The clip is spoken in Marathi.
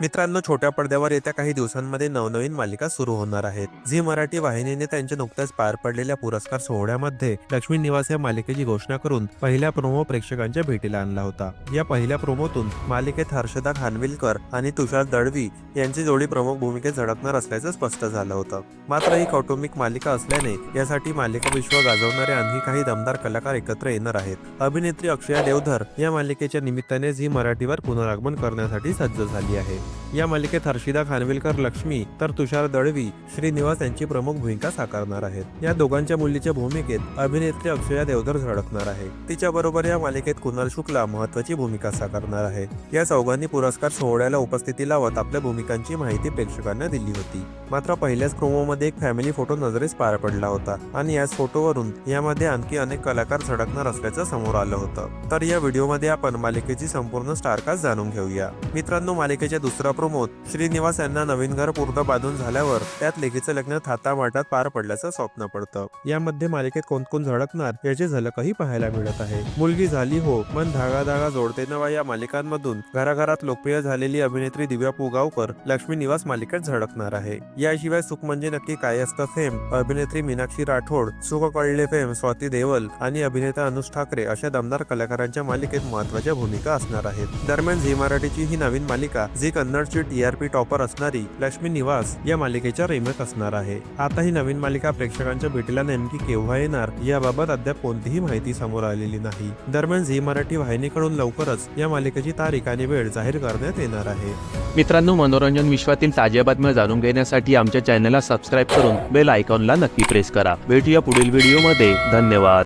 मित्रांनो छोट्या पडद्यावर येत्या काही दिवसांमध्ये नवनवीन मालिका सुरू होणार आहेत. झी मराठी वाहिनीने त्यांच्या नुकत्याच पार पडलेल्या पुरस्कार सोहळ्यामध्ये लक्ष्मी निवास या मालिकेची घोषणा करून पहिल्या प्रोमो प्रेक्षकांच्या भेटीला आणला होता. या पहिल्या प्रोमोतून मालिकेत हर्षदा खानविलकर आणि तुषार दळवी यांची जोडी प्रमुख भूमिकेत झळकणार असल्याचं स्पष्ट झालं होतं. मात्र ही कौटुंबिक मालिका असल्याने यासाठी मालिका विश्व गाजवणारे आणखी काही दमदार कलाकार एकत्र येणार आहेत. अभिनेत्री अक्षया देवधर या मालिकेच्या निमित्ताने झी मराठीवर पुनरागमन करण्यासाठी सज्ज झाली आहे. या मालिकेत हर्षिदा खानविलकर लक्ष्मी तर तुषार दळवी श्रीनिवास यांची प्रमुख भूमिका साकारणार आहेत. या दोघांच्या मुलीच्या भूमिकेत अभिनेत्री अक्षया देवधर झळकणार आहे. तिच्या बरोबर या मालिकेत कुणाल शुक्ला महत्वाची भूमिका साकारणार आहे. या चौघांनी पुरस्कार सोहळ्याला उपस्थिती लावत आपल्या भूमिकांची माहिती प्रेक्षकांना दिली होती. मात्र पहिल्याच प्रोमोमध्ये एक फॅमिली फोटो नजरेस पार पडला होता आणि याच फोटोवरून यामध्ये आणखी अनेक कलाकार झळकणार असल्याचं समोर आलं होतं. तर या व्हिडिओमध्ये आपण मालिकेची संपूर्ण स्टारकास्ट जाणून घेऊया. मित्रांनो मालिकेच्या दुसऱ्या प्रोमोत श्रीनिवास यांना नवीन घर पूर्ण बांधून झाल्यावर त्यात लेखीचं लग्न थाटामाटात पार पडल्याचं स्वप्न पडतं. यामध्ये मालिकेत कोण कोण झळकणार याची झलकही पाहायला मिळत आहे. मुलगी झाली हो मन धागा धागा जोडते नवा या मालिकांमधून. घराघरात लोकप्रिय झालेली अभिनेत्री दिव्या पुगावकर लक्ष्मी निवास मालिकेत झळकणार आहे. याशिवाय सुख म्हणजे नक्की काय असतं फेम? अभिनेत्री मीनाक्षी राठोड सुख कळले फेम स्वाती देवल आणि अभिनेता अनुज ठाकरे अशा दमदार कलाकारांच्या मालिकेत महत्त्वाच्या भूमिका असणार आहेत. दरम्यान झी मराठीची ही नवीन मालिका झी कन्नडची टी आर पी टॉपर असणारी लक्ष्मी निवास या मालिकेच्या रिमेक असणार आहे. आता ही नवीन मालिका प्रेक्षकांच्या भेटीला नेमकी केव्हा येणार याबाबत अद्याप कोणतीही माहिती समोर आलेली नाही. दरम्यान झी मराठी वाहिनीकडून लवकरच या मालिकेची तारीख आणि वेळ जाहीर करण्यात येणार आहे. मित्रांनो मनोरंजन विश्वातील ताज्या बातम्या जाणून घेण्यासाठी आमच्या चॅनलला सबस्क्राईब करून बेल आयकॉनला नक्की प्रेस करा. भेटूया पुढील व्हिडिओमध्ये धन्यवाद.